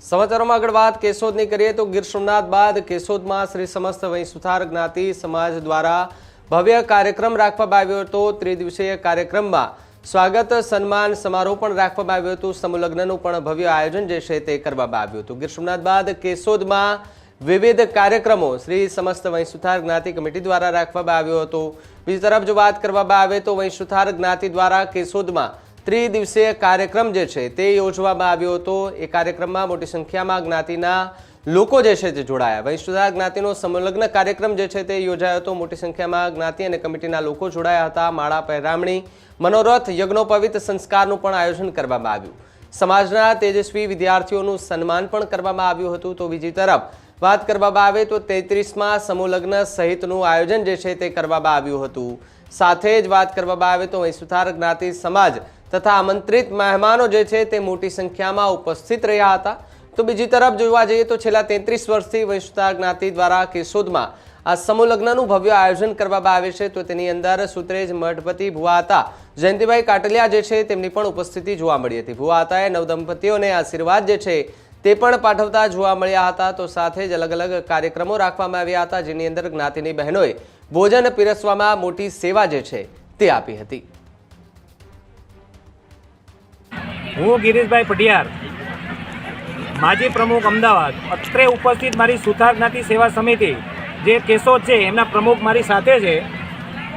સમાચારોમાં આગળ વાત, કેશોદની કરીએ તો ગીર સોમનાથ બાદ કેશોદમાં શ્રી સમસ્ત વૈસુથાર જ્ઞાતિ સમાજ દ્વારા ભવ્ય કાર્યક્રમ રાખવામાં આવ્યો હતો. ત્રિદિવસીય કાર્યક્રમમાં સ્વાગત, સન્માન સમારોહ પણ રાખવામાં આવ્યો હતો. સમલગ્નનું પણ ભવ્ય આયોજન જે છે તે કરવામાં આવ્યું હતું. ગીર સોમનાથ બાદ કેશોદમાં વિવિધ કાર્યક્રમો શ્રી સમસ્ત વંશુથાર જ્ઞાતિ કમિટી દ્વારા રાખવામાં આવ્યો હતો. બીજી તરફ જો વાત કરવામાં આવે તો વંશુથાર જ્ઞાતિ દ્વારા કેશોદમાં ત્રિદિવસીય કાર્યક્રમ જે છે તે યોજવામાં આવ્યો હતો. એ કાર્યક્રમમાં મોટી સંખ્યામાં જ્ઞાતિના લોકો જે છે તે જોડાયા. વૈષ્ણુદાર જ્ઞાતિનો સંલગ્ન કાર્યક્રમ જે છે તે યોજાયો હતો. મોટી સંખ્યામાં જ્ઞાતિ અને કમિટીના લોકો જોડાયા હતા. માળા પહેરામણી, મનોરથ, યજ્ઞોપવિત સંસ્કારનું પણ આયોજન કરવામાં આવ્યું. સમાજના તેજસ્વી વિદ્યાર્થીઓનું સન્માન પણ કરવામાં આવ્યું હતું. તો બીજી તરફ વાત કરવામાં આવે તો તેત્રીસમાં સમૂહલગ્ન સહિતનું આયોજન જે છે તે કરવામાં આવ્યું હતું. સાથે જ વાત કરવામાં આવે તો સુથાર જ્ઞાતિ સમાજ તથા આમંત્રિત મહેમાનો જે છે તે મોટી સંખ્યામાં ઉપસ્થિત રહ્યા હતા. તો બીજી તરફ જોવા જઈએ તો છેલ્લા તેત્રીસ વર્ષથી વૈસુથાર જ્ઞાતિ દ્વારા કેશોદમાં આ સમૂહલગ્નનું ભવ્ય આયોજન કરવામાં આવે છે. તો તેની અંદર સુત્રેજ મઠપતિ ભુવા હતા જયંતિભાઈ કાટલિયા જે છે તેમની પણ ઉપસ્થિતિ જોવા મળી હતી. ભુવા હતાએ નવદંપતિઓને આશીર્વાદ જે છે તે પણ પાઠવતા જોવા મળ્યા હતા. તો સાથે જ અલગ અલગ કાર્યક્રમો રાખવામાં આવ્યા હતા જેની અંદર જ્ઞાતિની બહેનોએ ભોજન પીરસવામાં મોટી સેવા જે છે તે આપી હતી. હું ગિરીશભાઈ પટિયાર માજી પ્રમુખ અમદાવાદ. અત્રે ઉપસ્થિત મારી સુથાર જ્ઞાતિ સેવા સમિતિ જે કેશોદ છે એમના પ્રમુખ મારી સાથે છે.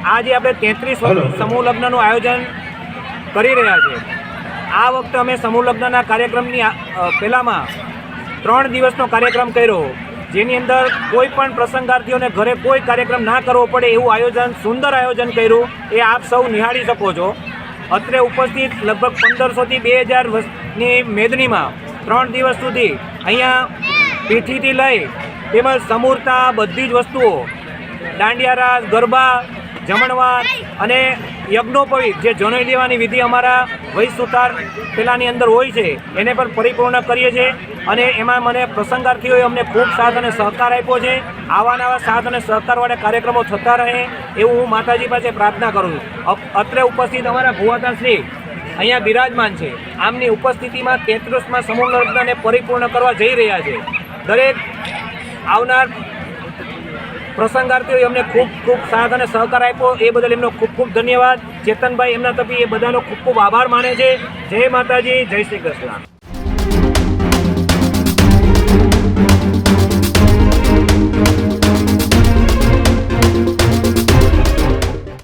આજે આપણે તેત્રીસ વર્ષ સમૂહ લગ્નનું આયોજન કરી રહ્યા છે આ વખતે અમે સમૂહ લગ્નના કાર્યક્રમની પહેલામાં ત્રણ દિવસનો કાર્યક્રમ કર્યો. જેની અંદર કોઈ પણ પ્રસંગાર્થીઓને ઘરે કોઈ કાર્યક્રમ ના કરવો પડે એવું આયોજન, સુંદર આયોજન કર્યું. એ આપ સૌ નિહાળી શકો છો. અત્રે ઉપસ્થિત લગભગ પંદરસોથી બે હજાર વર્ષની મેદનીમાં ત્રણ દિવસ સુધી અહીંયા પીઠીથી લઈ તેમજ સમૂરતા બધી જ વસ્તુઓ દાંડિયા રાસ ગરબા જમણવાર અને યજ્ઞોપવિત જે જનોઈ લેવાની વિધિ અમારા વૈશ સુતાર પેલાની અંદર હોય છે, એને પણ પરિપૂર્ણ કરીએ છીએ અને એમાં મને પ્રસંગાર્થીઓએ અમને ખૂબ સાથ અને સહકાર આપ્યો છે. આવા નવા સાથ અને સહકારવાળા કાર્યક્રમો થતા રહે એવું હું માતાજી પાસે પ્રાર્થના કરું છું. અત્રે ઉપસ્થિત અમારા ભુવાદાશ્રી અહીંયા બિરાજમાન છે. આમની ઉપસ્થિતિમાં તેત્રીસમાં સમૂહ લગ્નને પરિપૂર્ણ કરવા જઈ રહ્યા છે. દરેક આવનાર પ્રસંગાર્થીઓએ અમને ખૂબ ખૂબ સાથ અને સહકાર આપ્યો. એ બદલ એમનો ખૂબ ખૂબ ધન્યવાદ. ચેતનભાઈ, એમના તપી એ બધાનો ખૂબ ખૂબ આભાર માને છે. જય માતાજી, જય શ્રી કૃષ્ણ.